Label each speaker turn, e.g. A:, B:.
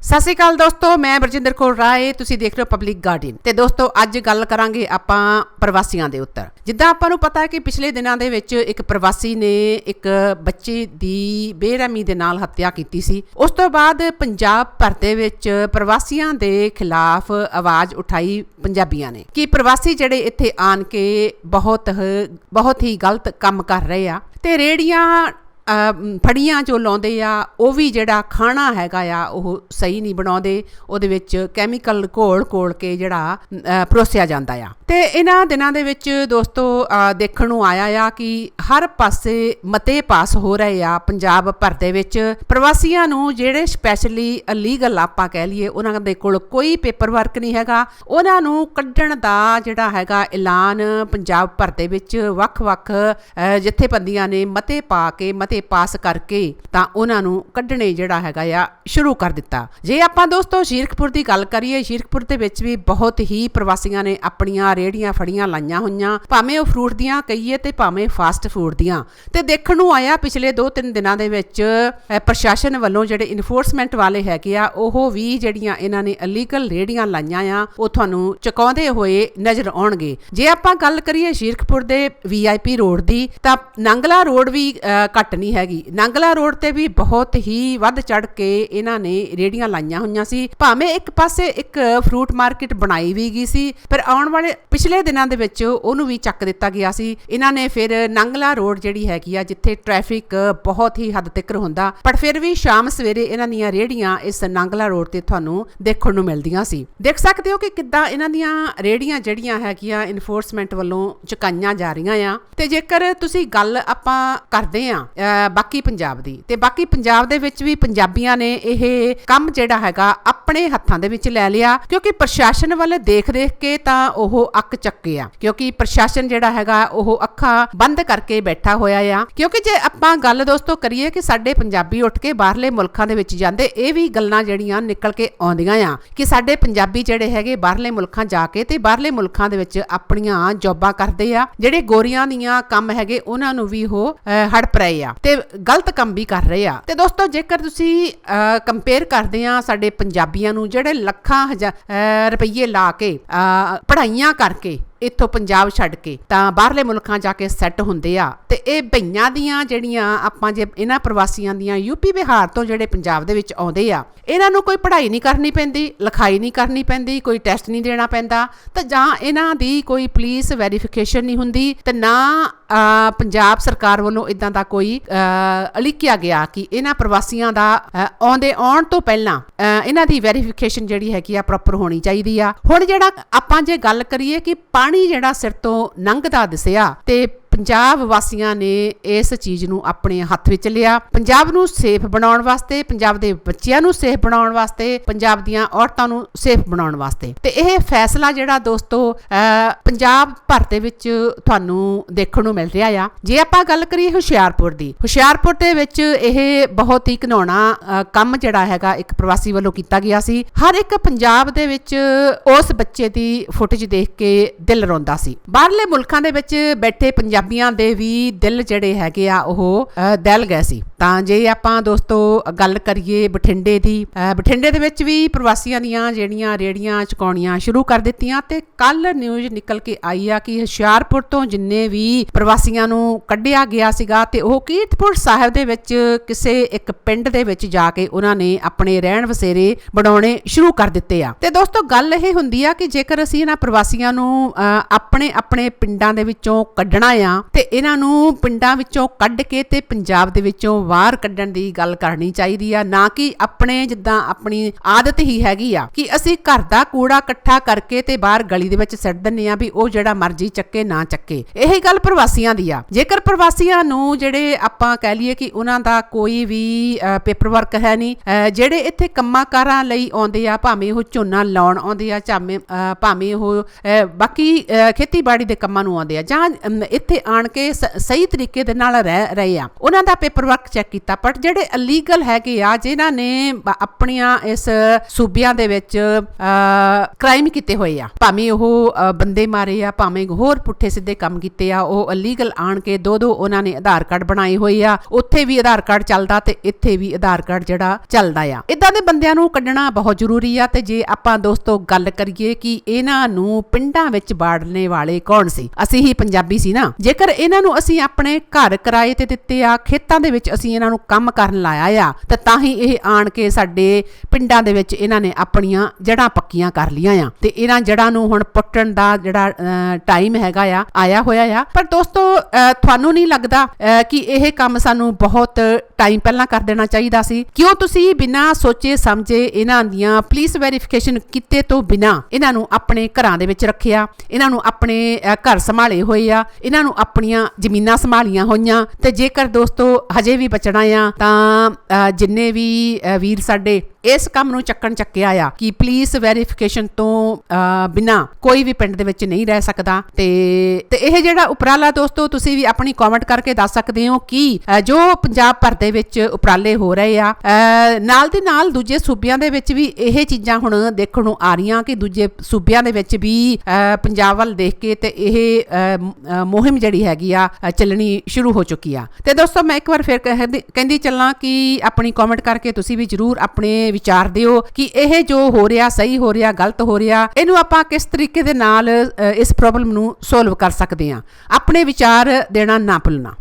A: ਸਤਿ ਸ਼੍ਰੀ ਅਕਾਲ ਦੋਸਤੋ, ਮੈਂ ਬਰਜਿੰਦਰ ਕੌਰ ਰਾਏ, ਤੁਸੀਂ ਦੇਖ ਰਹੇ ਹੋ ਪਬਲਿਕ ਗਾਰਡੀਅਨ ਤੇ ਦੋਸਤੋ, ਅੱਜ ਗੱਲ ਕਰਾਂਗੇ ਆਪਾਂ ਪ੍ਰਵਾਸੀਆਂ ਦੇ ਉੱਤਰ। ਜਿੱਦਾਂ ਆਪਾਂ ਨੂੰ ਪਤਾ ਹੈ ਕਿ ਪਿਛਲੇ ਦਿਨਾਂ ਦੇ ਵਿੱਚ ਇੱਕ ਪ੍ਰਵਾਸੀ ਨੇ ਇੱਕ ਬੱਚੇ ਦੀ ਬੇਰਹਿਮੀ ਦੇ ਨਾਲ ਹੱਤਿਆ ਕੀਤੀ ਸੀ। ਉਸ ਤੋਂ ਬਾਅਦ ਪੰਜਾਬ ਭਰ ਦੇ ਵਿੱਚ ਪ੍ਰਵਾਸੀਆਂ ਦੇ ਖਿਲਾਫ ਆਵਾਜ਼ ਉਠਾਈ ਪੰਜਾਬੀਆਂ ਨੇ ਕਿ ਪ੍ਰਵਾਸੀ ਜਿਹੜੇ ਇੱਥੇ ਆਣ ਕੇ ਬਹੁਤ ਬਹੁਤ ਹੀ ਗਲਤ ਕੰਮ ਕਰ ਰਹੇ ਆ। ਤੇ ਰੇੜੀਆਂ ਫੜੀਆਂ ਜੋ ਲਾਉਂਦੇ ਆ ਉਹ ਵੀ ਜਿਹੜਾ ਖਾਣਾ ਹੈਗਾ ਆ ਉਹ ਸਹੀ ਨਹੀਂ ਬਣਾਉਂਦੇ ਉਹਦੇ ਵਿੱਚ ਕੈਮੀਕਲ ਘੋਲ ਘੋਲ ਕੇ ਜਿਹੜਾ ਪਰੋਸਿਆ ਜਾਂਦਾ ਆ। ਤੇ ਇਹਨਾਂ ਦਿਨਾਂ ਦੇ ਵਿੱਚ ਦੋਸਤੋ ਦੇਖਣ ਨੂੰ ਆਇਆ ਆ ਕਿ ਹਰ ਪਾਸੇ ਮਤੇ ਪਾਸ ਹੋ ਰਹੇ ਆ ਪੰਜਾਬ ਭਰ ਦੇ ਵਿੱਚ। ਪ੍ਰਵਾਸੀਆਂ ਨੂੰ ਜਿਹੜੇ ਸਪੈਸ਼ਲੀ ਅਲੀਗਲ ਆਪਾਂ ਕਹਿ ਲਈਏ ਉਹਨਾਂ ਦੇ ਕੋਲ ਕੋਈ ਪੇਪਰ ਵਰਕ ਨਹੀਂ ਹੈਗਾ। ਉਹਨਾਂ ਨੂੰ ਕੱਢਣ ਦਾ ਜਿਹੜਾ ਹੈਗਾ ਐਲਾਨ ਪੰਜਾਬ ਭਰ ਦੇ ਵਿੱਚ ਵੱਖ-ਵੱਖ ਅ, ਜਥੇਬੰਦੀਆਂ ਨੇ ਮਤੇ ਪਾ ਕੇ ਮਤੇ ਪਾਸ ਕਰਕੇ ਤਾਂ ਉਹਨਾਂ ਨੂੰ ਕੱਢਣੇ ਜਿਹੜਾ ਹੈਗਾ ਆ ਸ਼ੁਰੂ ਕਰ ਦਿੱਤਾ। ਜੇ ਆਪਾਂ ਦੋਸਤੋ ਸ਼ੀਰਖਪੁਰ ਦੀ ਗੱਲ ਕਰੀਏ, ਸ਼ੀਰਖਪੁਰ ਦੇ ਵਿੱਚ ਵੀ ਬਹੁਤ ਹੀ ਪ੍ਰਵਾਸੀਆਂ ਨੇ ਆਪਣੀਆਂ ਰੇੜੀਆਂ ਫੜੀਆਂ, ਲਾਈਆਂ ਹੋਈਆਂ, ਭਾਵੇਂ ਉਹ ਫਰੂਟ ਦੀਆਂ ਕਹੀਏ ਤੇ ਭਾਵੇਂ ਫਾਸਟ ਫੂਡ ਦੀਆਂ। ਤੇ ਦੇਖਣ ਨੂੰ ਆਇਆ ਪਿਛਲੇ 2-3 ਦਿਨਾਂ ਦੇ ਵਿੱਚ ਪ੍ਰਸ਼ਾਸਨ ਵੱਲੋਂ ਜਿਹੜੇ ਇਨਫੋਰਸਮੈਂਟ ਵਾਲੇ ਹੈਗੇ ਆ, ਉਹ ਵੀ ਜਿਹੜੀਆਂ ਇਹਨਾਂ ਨੇ ਅਲੀਗਲ ਰੇੜੀਆਂ ਲਾਈਆਂ ਆ, ਉਹ ਤੁਹਾਨੂੰ ਚੁਕਾਉਂਦੇ ਹੋਏ ਨਜ਼ਰ ਆਉਣਗੇ। ਜੇ ਆਪਾਂ ਗੱਲ ਕਰੀਏ ਸ਼ੀਰਖਪੁਰ ਦੇ ਵੀਆਈਪੀ ਰੋਡ ਦੀ, ਤਾਂ ਨੰਗਲਾ ਰੋਡ ਵੀ ਘੱਟ ਨਹੀਂ ਹੈਗੀ। ਨੰਗਲਾ ਰੋਡ ਤੇ ਵੀ ਬਹੁਤ ਹੀ ਵੱਧ ਚੜ ਕੇ ਇਹਨਾਂ ਨੇ ਰੇੜੀਆਂ ਲਾਈਆਂ ਹੋਈਆਂ ਸੀ। ਭਾਵੇਂ ਇੱਕ ਪਾਸੇ ਇੱਕ ਫਰੂਟ ਮਾਰਕੀਟ ਬਣਾਈ ਵੀ ਗਈ ਸੀ, ਪਰ ਆਉਣ ਵਾਲੇ ਪਿਛਲੇ ਦਿਨਾਂ ਦੇ ਵਿੱਚ ਉਹਨੂੰ ਵੀ ਚੱਕ ਦਿੱਤਾ ਗਿਆ ਸੀ। ਇਹਨਾਂ ਨੇ ਫਿਰ ਨੰਗਲਾ ਰੋਡ ਜਿਹੜੀ ਹੈਗੀ ਆ, ਜਿੱਥੇ ਟ੍ਰੈਫਿਕ ਬਹੁਤ ਹੀ ਹੱਦ ਤੱਕ ਹੁੰਦਾ, ਪਰ ਫਿਰ ਵੀ ਸ਼ਾਮ ਸਵੇਰੇ ਇਹਨਾਂ ਦੀਆਂ ਰੇੜੀਆਂ ਇਸ ਨੰਗਲਾ ਰੋਡ ਤੇ ਤੁਹਾਨੂੰ ਦੇਖਣ ਨੂੰ ਮਿਲਦੀਆਂ ਸੀ। ਦੇਖ ਸਕਦੇ ਹੋ ਕਿ ਕਿੱਦਾਂ ਇਹਨਾਂ ਦੀਆਂ ਰੇੜੀਆਂ ਜਿਹੜੀਆਂ ਹੈਗੀਆਂ ਇਨਫੋਰਸਮੈਂਟ ਵੱਲੋਂ ਚੁਕਾਈਆਂ ਜਾ ਰਹੀਆਂ ਆ। ਤੇ ਜੇਕਰ ਤੁਸੀਂ ਗੱਲ ਆਪਾਂ ਕਰਦੇ ਆ ਬਾਕੀ ਪੰਜਾਬ ਦੀ। ਤੇ ਬਾਕੀ ਪੰਜਾਬ ਦੇ ਵਿੱਚ ਵੀ ਪੰਜਾਬੀਆਂ ਨੇ ਇਹ ਕੰਮ ਜਿਹੜਾ ਹੈਗਾ ਆਪਣੇ ਹੱਥਾਂ ਦੇ ਵਿੱਚ ਲੈ ਲਿਆ, ਕਿਉਂਕਿ ਪ੍ਰਸ਼ਾਸਨ ਵੱਲ ਦੇਖ ਦੇਖ ਕੇ ਤਾਂ ਉਹ ਅੱਕ ਚੱਕੇ ਆ। ਕਿਉਂਕਿ ਪ੍ਰਸ਼ਾਸਨ ਜਿਹੜਾ ਹੈਗਾ, ਉਹ ਅੱਖਾਂ ਬੰਦ ਕਰਕੇ ਬੈਠਾ ਹੋਇਆ ਆ। ਕਿਉਂਕਿ ਜੇ ਆਪਾਂ ਗੱਲ ਦੋਸਤੋ ਕਰੀਏ ਕਿ ਸਾਡੇ ਪੰਜਾਬੀ ਉੱਠ ਕੇ ਬਾਹਰਲੇ ਮੁਲਕਾਂ ਦੇ ਵਿੱਚ ਜਾਂਦੇ, ਇਹ ਵੀ ਗੱਲਾਂ ਜਿਹੜੀਆਂ ਨਿਕਲ ਕੇ ਆਉਂਦੀਆਂ ਆ ਕਿ ਸਾਡੇ ਪੰਜਾਬੀ ਜਿਹੜੇ ਹੈਗੇ ਬਾਹਰਲੇ ਮੁਲਕਾਂ ਜਾ ਕੇ ਤੇ ਬਾਹਰਲੇ ਮੁਲਕਾਂ ਦੇ ਵਿੱਚ ਆਪਣੀਆਂ ਜੌਬਾਂ ਕਰਦੇ ਆ, ਜਿਹੜੇ ਗੋਰੀਆਂ ਦੀਆਂ ਕੰਮ ਹੈਗੇ, ਉਹਨਾਂ ਨੂੰ ਵੀ ਉਹ ਹੜਪ ਰਹੇ ਆ। ਤੇ ਗਲਤ ਕੰਮ ਵੀ ਕਰ ਰਹੇ ਆ। ਤੇ ਦੋਸਤੋ, ਜੇਕਰ ਤੁਸੀਂ ਕੰਪੇਅਰ ਕਰਦੇ ਆ ਸਾਡੇ ਪੰਜਾਬੀਆਂ ਨੂੰ, ਜਿਹੜੇ ਲੱਖਾਂ ਹਜ਼ਾ- ਰੁਪਈਏ ਲਾ ਕੇ ਪੜ੍ਹਾਈਆਂ ਕਰਕੇ ਇੱਥੋਂ ਪੰਜਾਬ ਛੱਡ ਕੇ, ਤਾਂ ਬਾਹਰਲੇ ਮੁਲਕਾਂ ਜਾ ਕੇ ਸੈੱਟ ਹੁੰਦੇ ਆ। ਤੇ ਇਹ ਭਈਆਂ ਦੀਆਂ ਜਿਹੜੀਆਂ ਆਪਾਂ ਜੇ ਇਹਨਾਂ ਪ੍ਰਵਾਸੀਆਂ ਦੀਆਂ ਯੂਪੀ ਬਿਹਾਰ ਤੋਂ ਜਿਹੜੇ ਪੰਜਾਬ ਦੇ ਵਿੱਚ ਆਉਂਦੇ ਆ, ਇਹਨਾਂ ਨੂੰ ਕੋਈ ਪੜ੍ਹਾਈ ਨਹੀਂ ਕਰਨੀ ਪੈਂਦੀ, ਲਿਖਾਈ ਨਹੀਂ ਕਰਨੀ ਪੈਂਦੀ, ਕੋਈ ਟੈਸਟ ਨਹੀਂ ਦੇਣਾ ਪੈਂਦਾ, ਤਾਂ ਜਾਂ ਇਹਨਾਂ ਦੀ ਕੋਈ ਪੁਲਿਸ ਵੈਰੀਫਿਕੇਸ਼ਨ ਨਹੀਂ ਹੁੰਦੀ, ਤੇ ਨਾ ਪੰਜਾਬ ਸਰਕਾਰ ਵੱਲੋਂ ਇਦਾਂ ਦਾ ਕੋਈ ਅਹ, ਅਲਿਖਿਆ ਗਿਆ ਕਿ ਇਹਨਾਂ ਪ੍ਰਵਾਸੀਆਂ ਦਾ ਆਉਂਦੇ ਆਉਣ ਤੋਂ ਪਹਿਲਾਂ ਅਹ, ਇਹਨਾਂ ਦੀ ਵੈਰੀਫਿਕੇਸ਼ਨ ਜਿਹੜੀ ਹੈਗੀ ਆ ਪ੍ਰੋਪਰ ਹੋਣੀ ਚਾਹੀਦੀ ਆ। ਹੁਣ ਜਿਹੜਾ ਆਪਾਂ ਜੇ ਗੱਲ ਕਰੀਏ ਕਿ ਪਾਣੀ ਜਿਹੜਾ ਸਿਰ ਤੋਂ ਲੰਘਦਾ ਦਿਸਿਆ ਤੇ ਪੰਜਾਬ ਵਾਸੀਆਂ ਨੇ ਇਸ ਚੀਜ਼ ਨੂੰ ਆਪਣੇ ਹੱਥ ਵਿੱਚ ਲਿਆ। ਪੰਜਾਬ ਨੂੰ ਸੇਫ ਬਣਾਉਣ ਵਾਸਤੇ, ਪੰਜਾਬ ਦੇ ਬੱਚਿਆਂ ਨੂੰ ਸੇਫ ਬਣਾਉਣ ਵਾਸਤੇ, ਪੰਜਾਬ ਦੀਆਂ ਔਰਤਾਂ ਨੂੰ ਸੇਫ ਬਣਾਉਣ ਵਾਸਤੇ। ਤੇ ਇਹ ਫੈਸਲਾ ਜਿਹੜਾ ਦੋਸਤੋ ਪੰਜਾਬ ਭਰ ਦੇ ਵਿੱਚ ਤੁਹਾਨੂੰ ਦੇਖਣ ਨੂੰ ਮਿਲ ਰਿਹਾ ਆ। ਜੇ ਆਪਾਂ ਗੱਲ ਕਰੀਏ ਹੁਸ਼ਿਆਰਪੁਰ ਦੀ, ਹੁਸ਼ਿਆਰਪੁਰ ਦੇ ਵਿੱਚ ਇਹ ਬਹੁਤ ਹੀ ਘਿਨਾਉਣਾ ਕੰਮ ਜਿਹੜਾ ਹੈਗਾ ਇੱਕ ਪ੍ਰਵਾਸੀ ਵੱਲੋਂ ਕੀਤਾ ਗਿਆ ਸੀ। ਹਰ ਇੱਕ ਪੰਜਾਬ ਦੇ ਵਿੱਚ ਉਸ ਬੱਚੇ ਦੀ ਫੁਟੇਜ ਦੇਖ ਕੇ ਦਿਲ ਰੋਂਦਾ ਸੀ। ਬਾਹਰਲੇ ਮੁਲਕਾਂ ਦੇ ਵਿੱਚ ਬੈਠੇ ਪੰਜਾਬ ਪੰਜਾਬੀਆਂ ਦੇ ਵੀ ਦਿਲ ਜਿਹੜੇ ਹੈਗੇ ਆ ਉਹ ਦਹਿਲ ਗਏ ਸੀ। ਤਾਂ ਜੇ ਆਪਾਂ ਦੋਸਤੋ ਗੱਲ ਕਰੀਏ ਬਠਿੰਡੇ ਦੀ ਬਠਿੰਡੇ ਦੇ ਵਿੱਚ ਵੀ ਪ੍ਰਵਾਸੀਆਂ ਦੀਆਂ ਜਿਹੜੀਆਂ ਰੇੜੀਆਂ ਚੁਕਾਉਣੀਆਂ ਸ਼ੁਰੂ ਕਰ ਦਿੱਤੀਆਂ ਤੇ ਕੱਲ ਨਿਊਜ਼ ਨਿਕਲ ਕੇ ਆਈ ਆ ਕਿ ਹੁਸ਼ਿਆਰਪੁਰ ਤੋਂ ਜਿੰਨੇ ਵੀ ਪ੍ਰਵਾਸੀਆਂ ਨੂੰ ਕੱਢਿਆ ਗਿਆ ਸੀਗਾ ਤੇ ਉਹ ਕੀਰਤਪੁਰ ਸਾਹਿਬ ਦੇ ਵਿੱਚ ਕਿਸੇ ਇੱਕ ਪਿੰਡ ਦੇ ਵਿੱਚ ਜਾ ਕੇ ਉਹਨਾਂ ਨੇ ਆਪਣੇ ਰਹਿਣ ਵਸੇਰੇ ਬਣਾਉਣੇ ਸ਼ੁਰੂ ਕਰ ਦਿੱਤੇ ਆ। ਤੇ ਦੋਸਤੋ ਗੱਲ ਇਹ ਹੁੰਦੀ ਆ ਕਿ ਜੇਕਰ ਅਸੀਂ ਇਹਨਾਂ ਪ੍ਰਵਾਸੀਆਂ ਨੂੰ ਆਪਣੇ ਆਪਣੇ ਪਿੰਡਾਂ ਦੇ ਵਿੱਚੋਂ ਕੱਢਣਾ ਆ ਤੇ ਇਹਨਾਂ ਨੂੰ ਪਿੰਡਾਂ ਵਿੱਚੋਂ ਕੱਢ ਕੇ ਤੇ ਪੰਜਾਬ ਦੇ ਵਿੱਚੋਂ ਬਾਹਰ ਕੱਢਣ ਦੀ ਗੱਲ ਕਰਨੀ ਚਾਹੀਦੀ ਆ, ਨਾ ਕਿ ਆਪਣੇ ਜਿੱਦਾਂ ਆਪਣੀ ਆਦਤ ਹੀ ਹੈਗੀ ਆ ਕਿ ਅਸੀਂ ਘਰ ਦਾ ਕੂੜਾ ਇਕੱਠਾ ਕਰਕੇ ਤੇ ਬਾਹਰ ਗਲੀ ਦੇ ਵਿੱਚ ਸੱਟ ਦਿੰਨੇ ਆ ਵੀ ਉਹ ਜਿਹੜਾ ਮਰਜ਼ੀ ਚੱਕੇ ਨਾ ਚੱਕੇ। ਇਹ ਗੱਲ ਪ੍ਰਵਾਸੀਆਂ ਦੀ ਆ। ਜੇਕਰ ਪ੍ਰਵਾਸੀਆਂ ਨੂੰ ਜਿਹੜੇ ਆਪਾਂ ਕਹਿ ਲਈਏ ਕਿ ਉਹਨਾਂ ਦਾ ਕੋਈ ਵੀ ਪੇਪਰ ਵਰਕ ਹੈ ਨਹੀਂ ਜਿਹੜੇ ਇੱਥੇ ਕੰਮਾਂ ਕਾਰਾਂ ਲਈ ਆਉਂਦੇ ਆ, ਭਾਵੇਂ ਉਹ ਝੋਨਾ ਲਾਉਣ ਆਉਂਦੇ ਆ ਚਾਵੇਂ ਭਾਵੇਂ ਉਹ ਬਾਕੀ ਖੇਤੀਬਾੜੀ ਦੇ ਕੰਮਾਂ ਨੂੰ ਆਉਂਦੇ ਆ ਜਾਂ ਇੱਥੇ ਆਣ ਕੇ ਸਹੀ ਤਰੀਕੇ ਦੇ ਨਾਲ ਰਹਿ, ਰਹੇ ਆ, ਉਹਨਾਂ ਦਾ ਪੇਪਰ ਵਰਕ ਚੈੱਕ ਕੀਤਾ ਪਰ ਜਿਹੜੇ ਅਲੀਗਲ ਹੈਗੇ ਆ, ਜਿਨ੍ਹਾਂ ਨੇ ਆਪਣੀਆਂ ਇਸ ਸੂਬਿਆਂ ਦੇ ਵਿੱਚ ਕ੍ਰਾਈਮ ਕੀਤੇ ਹੋਏ ਆ, ਭਾਵੇਂ ਉਹ ਬੰਦੇ ਮਾਰੇ ਆ, ਭਾਵੇਂ ਹੋਰ ਪੁੱਠੇ ਸਿੱਧੇ ਕੰਮ ਕੀਤੇ ਆ, ਉਹ ਇਲੀਗਲ ਆਣ ਕੇ ਦੋ ਦੋ ਉਹਨਾਂ ਨੇ ਆਧਾਰ ਕਾਰਡ ਬਣਾਏ ਹੋਏ ਆ, ਉੱਥੇ ਵੀ ਆਧਾਰ ਕਾਰਡ ਚੱਲਦਾ ਤੇ ਇੱਥੇ ਵੀ ਆਧਾਰ ਕਾਰਡ ਜਿਹੜਾ ਚੱਲਦਾ ਆ। ਇਦਾਂ ਦੇ ਬੰਦਿਆਂ ਨੂੰ ਕੱਢਣਾ ਬਹੁਤ ਜ਼ਰੂਰੀ ਆ, ਤੇ ਜੇ ਆਪਾਂ ਦੋਸਤੋ ਗੱਲ ਕਰੀਏ ਕਿ ਇਹਨਾਂ ਨੂੰ ਪਿੰਡਾਂ ਵਿੱਚ ਬਾੜਨੇ ਵਾਲੇ ਕੌਣ ਸੀ? ਅਸੀਂ ਹੀ ਪੰਜਾਬੀ ਸੀ ਨਾ। ਜੇਕਰ ਇਹਨਾਂ ਨੂੰ ਅਸੀਂ ਆਪਣੇ ਘਰ ਕਿਰਾਏ ਤੇ ਦਿੱਤੇ ਆ, ਖੇਤਾਂ ਦੇ ਵਿੱਚ ਅਸੀਂ ਇਹਨਾਂ ਨੂੰ ਕੰਮ ਕਰਨ ਲਾਇਆ ਆ, ਤੇ ਤਾਂ ਹੀ ਇਹ ਆਣ ਕੇ ਸਾਡੇ ਪਿੰਡਾਂ ਦੇ ਵਿੱਚ ਇਹਨਾਂ ਨੇ ਆਪਣੀਆਂ ਜੜਾਂ ਪੱਕੀਆਂ ਕਰ ਲੀਆਂ ਆ। ਤੇ ਇਹਨਾਂ ਜੜਾਂ ਨੂੰ ਹੁਣ ਪੁੱਟਣ ਦਾ ਜਿਹੜਾ ਟਾਈਮ ਹੈਗਾ ਆ, ਆਇਆ ਹੋਇਆ ਆ। ਪਰ ਦੋਸਤੋ ਤੁਹਾਨੂੰ ਨਹੀਂ ਲੱਗਦਾ ਕਿ ਇਹ ਕੰਮ ਸਾਨੂੰ ਬਹੁਤ ਟਾਈਮ ਪਹਿਲਾਂ ਕਰ ਦੇਣਾ ਚਾਹੀਦਾ ਸੀ? ਕਿਉਂ ਤੁਸੀਂ ਬਿਨਾਂ ਸੋਚੇ ਸਮਝੇ ਇਹਨਾਂ ਦੀਆਂ ਪੁਲਿਸ ਵੈਰੀਫਿਕੇਸ਼ਨ ਕੀਤੇ ਤੋਂ ਬਿਨਾਂ ਇਹਨਾਂ ਨੂੰ ਆਪਣੇ ਘਰਾਂ ਦੇ ਵਿੱਚ ਰੱਖਿਆ, ਇਹਨਾਂ ਨੂੰ ਆਪਣੇ ਘਰ ਸੰਭਾਲੇ ਹੋਏ ਆ, ਇਹਨਾਂ ਨੂੰ ਆਪਣੀਆਂ ਜ਼ਮੀਨਾਂ ਸੰਭਾਲੀਆਂ ਹੋਈਆਂ? ਤੇ ਜੇਕਰ ਦੋਸਤੋ, ਹਜੇ ਵੀ ਬਚਣਾ ਆ ਤਾਂ ਅ, ਜਿੰਨੇ ਵੀ ਅ, ਵੀਰ ਸਾਡੇ ਇਸ ਕੰਮ ਨੂੰ ਚੱਕਣ ਚੱਕਿਆ ਆ ਕਿ ਪੁਲਿਸ ਵੈਰੀਫਿਕੇਸ਼ਨ ਤੋਂ ਅ, ਬਿਨਾਂ ਕੋਈ ਵੀ ਪਿੰਡ ਦੇ ਵਿੱਚ ਨਹੀਂ ਰਹਿ ਸਕਦਾ। ਤੇ ਤੇ ਇਹ ਜਿਹੜਾ ਉਪਰਾਲਾ ਦੋਸਤੋ ਤੁਸੀਂ ਵੀ ਆਪਣੀ ਕਮੈਂਟ ਕਰਕੇ ਦੱਸ ਸਕਦੇ ਹੋ ਕਿ ਜੋ ਪੰਜਾਬ ਭਰ ਦੇ ਵਿੱਚ ਉਪਰਾਲੇ ਹੋ ਰਹੇ ਆ ਨਾਲ ਦੇ ਨਾਲ ਦੂਜੇ ਸੂਬਿਆਂ ਦੇ ਵਿੱਚ ਵੀ ਇਹ ਚੀਜ਼ਾਂ ਹੁਣ ਦੇਖਣ ਨੂੰ ਆ ਰਹੀਆਂ ਕਿ ਦੂਜੇ ਸੂਬਿਆਂ ਦੇ ਵਿੱਚ ਵੀ ਪੰਜਾਬ ਵੱਲ ਦੇਖ ਕੇ ਤੇ ਇਹ ਮੁਹਿੰਮ ਜਿਹੜੀ ਹੈਗੀ ਆ ਚੱਲਣੀ ਸ਼ੁਰੂ ਹੋ ਚੁੱਕੀ ਆ। ਤੇ ਦੋਸਤੋ ਮੈਂ ਇੱਕ ਵਾਰ ਫਿਰ ਕਹਿੰਦੀ ਕਹਿੰਦੀ ਚੱਲਾਂ ਕਿ ਆਪਣੀ ਕਮੈਂਟ ਕਰਕੇ ਤੁਸੀਂ ਵੀ ਜਰੂਰ ਆਪਣੇ ਵਿਚਾਰ ਦਿਓ ਕਿ ਇਹ ਜੋ ਹੋ ਰਿਹਾ, ਸਹੀ ਹੋ ਰਿਹਾ, ਗਲਤ ਹੋ ਰਿਹਾ, ਇਹਨੂੰ ਆਪਾਂ ਕਿਸ ਤਰੀਕੇ ਦੇ ਨਾਲ ਇਸ ਪ੍ਰੋਬਲਮ ਨੂੰ ਸੋਲਵ ਕਰ ਸਕਦੇ ਹਾਂ। ਆਪਣੇ ਵਿਚਾਰ ਦੇਣਾ ਨਾ ਭੁੱਲਣਾ।